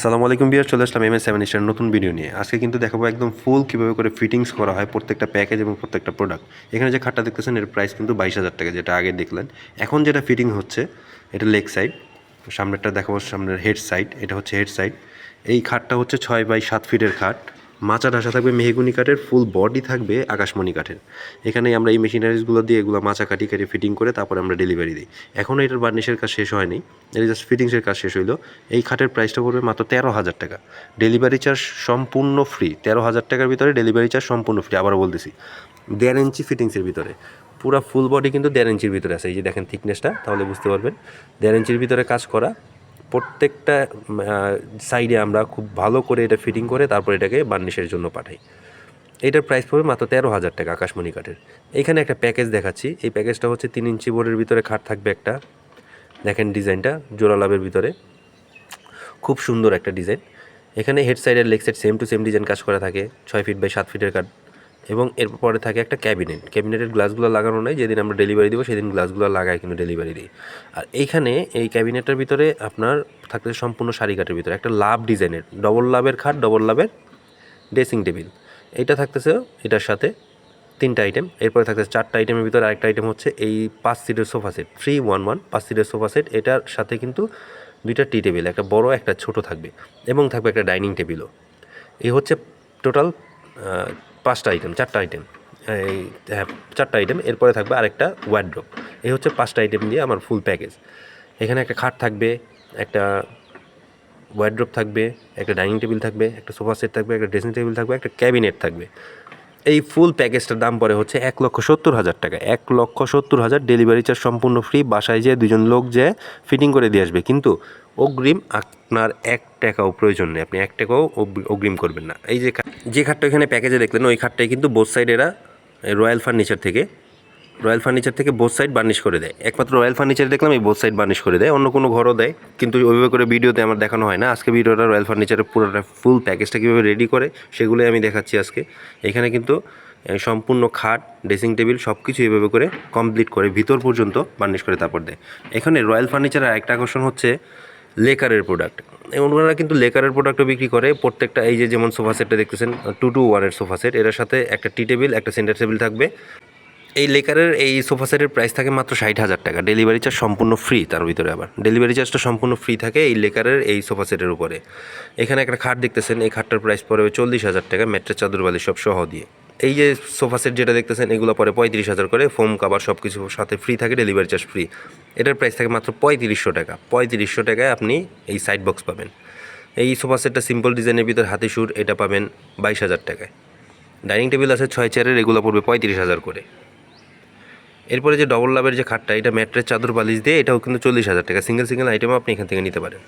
আসসালামু আলাইকুম বিয়ার চলে আসলাম এম এস সেভেন স্টার নতুন ভিডিও নিয়ে। আজকে কিন্তু দেখাবো একদম ফুল কীভাবে করে ফিটিংস করা হয় প্রত্যেকটা প্যাকেজ এবং প্রত্যেকটা প্রোডাক্ট এখানে যে খাটটা দেখতেছেন, এর প্রাইস কিন্তু বাইশ হাজার টাকা, যেটা আগে দেখলেন। এখন যেটা ফিটিং হচ্ছে, এটা লেগ সাইড সামনেরটা দেখাবো, সামনের হেড সাইড এটা হচ্ছে হেড সাইড এই খাটটা হচ্ছে ছয় বাই সাত ফিটের খাট। মাচা ঢাসা থাকবে, মেহগুনি কাঠের ফুল বডি থাকবে আকাশমণি কাঠের। এখানে আমরা এই মেশিনারিজগুলো দিয়ে এগুলো মাচা কাটি কাটি ফিটিং করে তারপরে আমরা ডেলিভারি দিই। এখনও এটার বার্নিশের কাজ শেষ হয়নি। এটা জাস্ট ফিটিংসের কাজ শেষ হইল। এই খাটের প্রাইসটা পড়বে মাত্র তেরো হাজার টাকা। ডেলিভারি চার্জ সম্পূর্ণ ফ্রি তেরো হাজার টাকার ভিতরে ডেলিভারি চার্জ সম্পূর্ণ ফ্রি আবারও বলতেছি, দেড় ইঞ্চি ফিটিংসের ভিতরে। পুরো ফুল বডি কিন্তু দেড় ইঞ্চির ভিতরে আছে। এই যে দেখেন থিকনেসটা তাহলে বুঝতে পারবেন। দেড় ইঞ্চির ভিতরে কাজ করা। প্রত্যেকটা সাইডে আমরা খুব ভালো করে এটা ফিটিং করে তারপর এটাকে বার্নিশের জন্য পাঠাই। এইটার প্রাইস পড়বে মাত্র তেরো হাজার টাকা আকাশমণি কাঠের। এইখানে একটা প্যাকেজ দেখাচ্ছি। এই প্যাকেজটা হচ্ছে তিন ইঞ্চি বোর্ডের ভিতরে খাট থাকবে একটা। দেখেন ডিজাইনটা, জোড়া লাভের ভিতরে। খুব সুন্দর একটা ডিজাইন। এখানে হেড সাইডের leg side same to same design কাজ করা থাকে। ছয় ফিট বাই সাত ফিটের কাঠ এবং এরপরে থাকে একটা ক্যাবিনেট। ক্যাবিনেটের গ্লাসগুলো লাগানো নেই, যেদিন আমরা ডেলিভারি দিব সেদিন গ্লাসগুলো লাগাই কিন্তু ডেলিভারি দিই। আর এইখানে এই ক্যাবিনেটের ভিতরে আপনার থাকতেছে সম্পূর্ণ শাড়ি কাঠের ভিতরে, একটা লাভ ডিজাইনের, ডবল লাভের খাট, ডবল লাভের ড্রেসিং টেবিল। এটা থাকতেছে, এটার সাথে তিনটা আইটেম এরপরে থাকতেছে চারটা আইটেমের ভিতরে আরেকটা আইটেম হচ্ছে এই পাঁচ সিটের sofa set three one one পাঁচ সিটের সোফা সেট, এটার সাথে কিন্তু দুইটা টি টেবিল একটা বড়, একটা ছোট থাকবে এবং থাকবে একটা ডাইনিং টেবিলও এই হচ্ছে টোটাল পাঁচটা আইটেম চারটা আইটেম এই হ্যাঁ চারটা আইটেম এরপরে থাকবে আরেকটা ওয়ার্ড্রপ এই হচ্ছে পাঁচটা আইটেম দিয়ে আমার ফুল প্যাকেজ এখানে একটা খাট থাকবে, একটা ওয়ার্ড্রপ থাকবে, একটা ডাইনিং টেবিল থাকবে, একটা সোফা সেট থাকবে, একটা ড্রেসিং টেবিল থাকবে, একটা ক্যাবিনেট থাকবে। এই ফুল প্যাকেজটার দাম পড়ে হচ্ছে এক লক্ষ সত্তর হাজার টাকা। এক লক্ষ সত্তর হাজার ডেলিভারি চার্জ সম্পূর্ণ ফ্রি বাসায় যেয়ে দুজন লোক যে ফিটিং করে দিয়ে আসবে। কিন্তু অগ্রিম আপনার এক টাকাও প্রয়োজন নেই। আপনি এক টাকাও অগ্রি- অগ্রিম করবেন না। এই যে যে খাটটা এখানে প্যাকেজে দেখলেন, ওই খাটটাই কিন্তু বোথ সাইড এরা রয়্যাল ফার্নিচার থেকে রয়্যাল ফার্নিচার থেকে বোথ সাইড বার্নিশ করে দেয়। একমাত্র রয়্যাল ফার্নিচার দেখলাম এই বোথ সাইড বার্নিশ করে দেয়। অন্য কোনো ঘরও দেয়, কিন্তু ওইভাবে করে ভিডিওতে আমার দেখানো হয় না। আজকে ভিডিওটা রয়্যাল ফার্নিচারের পুরোটা ফুল প্যাকেজটা কীভাবে রেডি করে, সেগুলোই আমি দেখাচ্ছি আজকে। এখানে কিন্তু সম্পূর্ণ খাট ড্রেসিং টেবিল সব কিছু এভাবে করে কমপ্লিট করে ভিতর পর্যন্ত বার্নিশ করে তারপর দেয়। এখানে রয়্যাল ফার্নিচারের আরেকটা আকর্ষণ হচ্ছে লেকারের প্রোডাক্ট ওনারা কিন্তু লেকারের প্রোডাক্টও বিক্রি করে। প্রত্যেকটা, এই যে যেমন সোফা সেটটা দেখতেছেন টু টু ওয়ানের সোফা সেট এর সাথে একটা টি টেবিল একটা সেন্টার টেবিল থাকবে। এই লেকারের এই সোফা সেটের প্রাইস থাকে মাত্র ষাট হাজার টাকা। ডেলিভারি চার্জ সম্পূর্ণ ফ্রি তার ভিতরে আবার। ডেলিভারি চার্জটা সম্পূর্ণ ফ্রি থাকে এই লেকারের এই সোফা সেটের উপরে। এখানে একটা খাট দেখতেছেন, এই খাটটার প্রাইস পড়বে চল্লিশ হাজার টাকা ম্যাট্রেস চাদর বালি সব সহ দিয়ে। এই যে সোফা সেট যেটা দেখতেছেন, এগুলো পরে পঁয়ত্রিশ হাজার করে ফোম কাভার সব কিছু সাথে ফ্রি থাকে ডেলিভারি চার্জ ফ্রি এটার প্রাইস থাকে মাত্র পঁয়ত্রিশশো টাকা। পঁয়ত্রিশশো টাকায় আপনি এই সাইড বক্স পাবেন। এই সোফা সেটটা সিম্পল ডিজাইনের ভিতর হাতে সুর, এটা পাবেন বাইশ হাজার টাকায়। ডাইনিং টেবিল আছে ছয় চেয়ারের এগুলো পড়বে পঁয়ত্রিশ হাজার করে। এরপরে যে ডবল লাভের যে খাটটা, এটা ম্যাট্রেস চাদর বালিশ দিয়ে এটাও কিন্তু চল্লিশ হাজার টাকা। সিঙ্গেল সিঙ্গেল আইটেমও আপনি এখান থেকে নিতে পারেন।